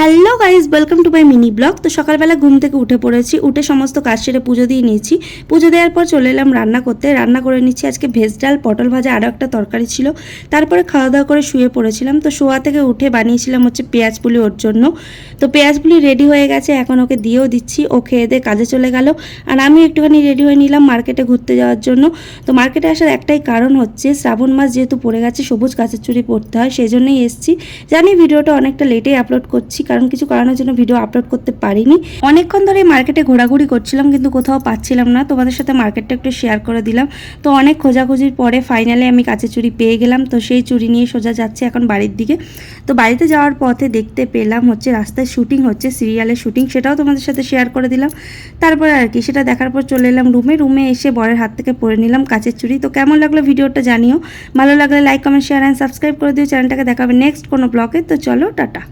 Hello guys welcome to my mini blog তো সকালবেলা ঘুম থেকে উঠে পড়েছি, উঠে সমস্ত কাজ সেরে পুজো দিয়ে নিয়েছি। পুজো দেওয়ার পর চলে এলাম রান্না করতে। রান্না করে নিচ্ছি, আজকে ভেজ ডাল, পটল ভাজা আরও একটা তরকারি ছিল। তারপরে খাওয়া দাওয়া করে শুয়ে পড়েছিলাম। তো শোয়া থেকে উঠে বানিয়েছিলাম হচ্ছে পেঁয়াজ পুলি ওর জন্য। তো পেঁয়াজ পুলি রেডি হয়ে গেছে, এখন ওকে দিয়েও দিচ্ছি। ও খেয়ে দিয়ে কাজে চলে গেল। আর আমি একটুখানি রেডি হয়ে নিলাম মার্কেটে ঘুরতে যাওয়ার জন্য। তো মার্কেটে আসার একটাই কারণ হচ্ছে, শ্রাবণ মাস যেহেতু পড়ে গেছে, সবুজ গাছের চুড়ি পড়তে হয়, সেই জন্যই এসেছি। জানি ভিডিওটা অনেকটা লেটেই আপলোড করছি কারণ কিছু কারণের জন্য ভিডিও আপলোড করতে পারিনি। অনেকক্ষণ ধরে মার্কেটে ঘোরাঘুরি করছিলাম, কিন্তু কোথাও পাচ্ছিলাম না। তোমাদের সাথে মার্কেটটা একটু শেয়ার করে দিলাম। তো অনেক খোঁজাখুঁজির পরে ফাইনালি আমি কাঁচের চুড়ি পেয়ে গেলাম। তো সেই চুড়ি নিয়ে সোজা যাচ্ছি এখন বাড়ির দিকে। তো বাড়িতে যাওয়ার পথে দেখতে পেলাম হচ্ছে রাস্তায় শুটিং হচ্ছে সিরিয়ালের শুটিং সেটাও তোমাদের সাথে শেয়ার করে দিলাম। তারপরে আর কি, সেটা দেখার পর চলে এলাম রুমে রুমে এসে বরের হাত থেকে পরে নিলাম কাঁচের চুড়ি তো কেমন লাগল ভিডিওটা জানিও। ভালো লাগলে like comment share and subscribe করে দিও। চ্যানেলটাকে দেখাবে নেক্সট কোনো ব্লগে তো চলো, টাটা।